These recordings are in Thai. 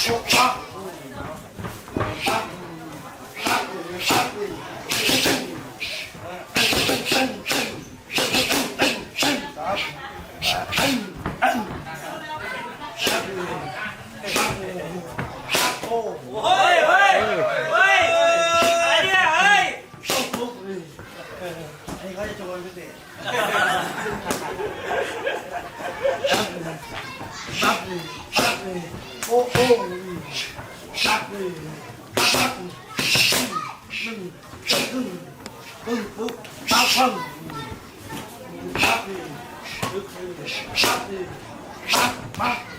Shut up! oh, oh. Bak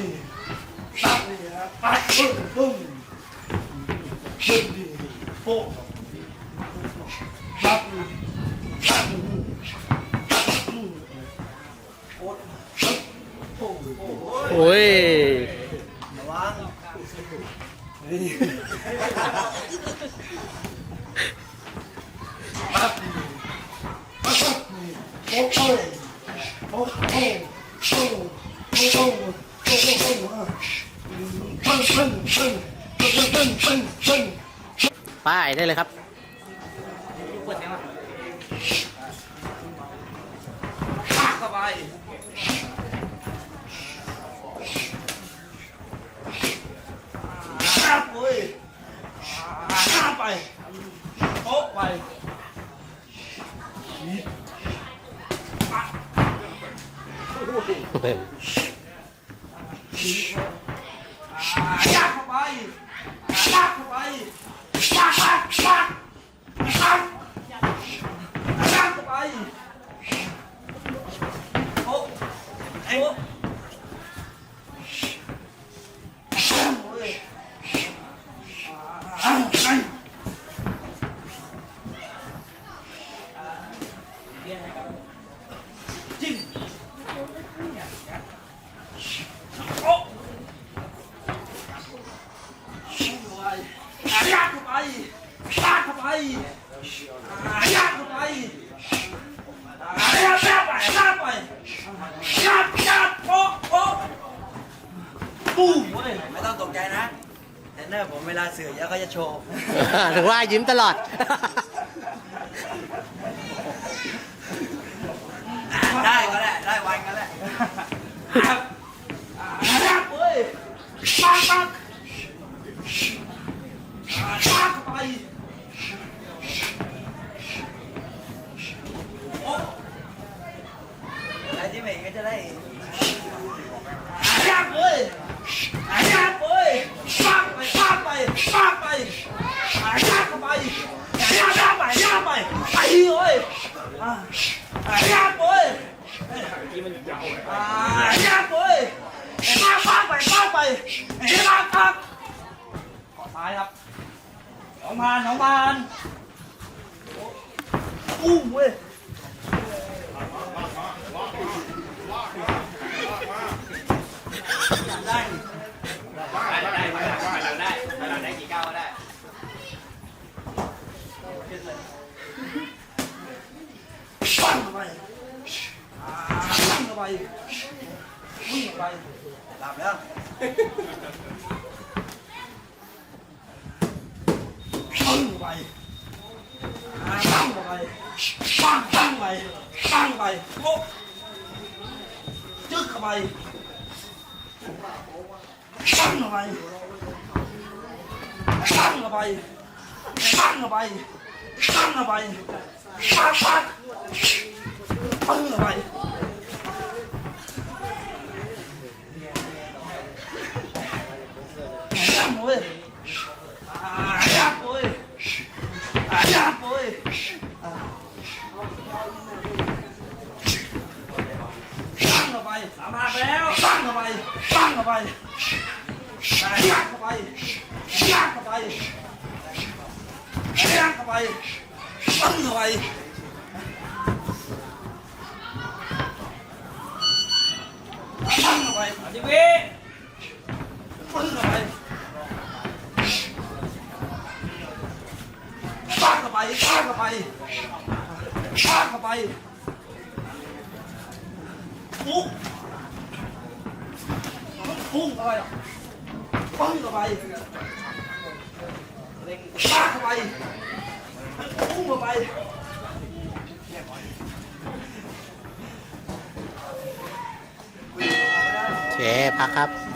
ดเลยชัดเลยปัดปึ้งปึ้งปึ้งดีโป๊ะชัดเลยชัดเลยโอ้ยระวังปั๊บนี่ปั๊บนี่โอ้โหโอ้โอ้โหโอ้โหโอ้โหโอ้โหอะปึ้งปึ้งปึ้งปึ้งปึ้งปึ้ง ป้ายได้เลยครับเข้าไปข้าไปข้าไปโต๊ะไปเ Jim. ยากเข้าไปยากเข้าไปยากเข้าไปยากไปยากยากโอ้โอ้ปุ้มเว้ยไม่ต้องตกใจนะเทรนเนอร์ผมเวลาเสือเยอะเขาจะโชว์ ถึงว่ายิ้มตลอด ได้ก็ได้ได้วันก็ได้ยากเว้ยปักปักยากไปโอ้ ไอ้ที่ไม่เห็นก็ จะได้ยากเว้ยยากเว้ยปักไปปักไปปักไปยากเข้าไปยากยากไปยากไปไปเว้ยยากเว้ยยากเว้ยปักปักไปปักไปปักปักขอซ้ายครับน้องพานน้องพานอุ้เว้ย lên quán lại nó đây quán lại quán lại cao ở đấy 上个八夜，上个半夜，上个半夜，上个半夜，杀杀，上个半夜。上个位。 เข้าไปย่างเข้าไปย่างเข้าไปเข้าไปปั้งเข้าไปอธิวิปั้งเข้าไปปั้งเข้าไปปั้งเข้าไปปั้งเข้าไปปุ๊บ พุ่งเข้าไปปึ้งเข้าไปปาเข้าไปพุ่งเข้าไปโอเคพักครับ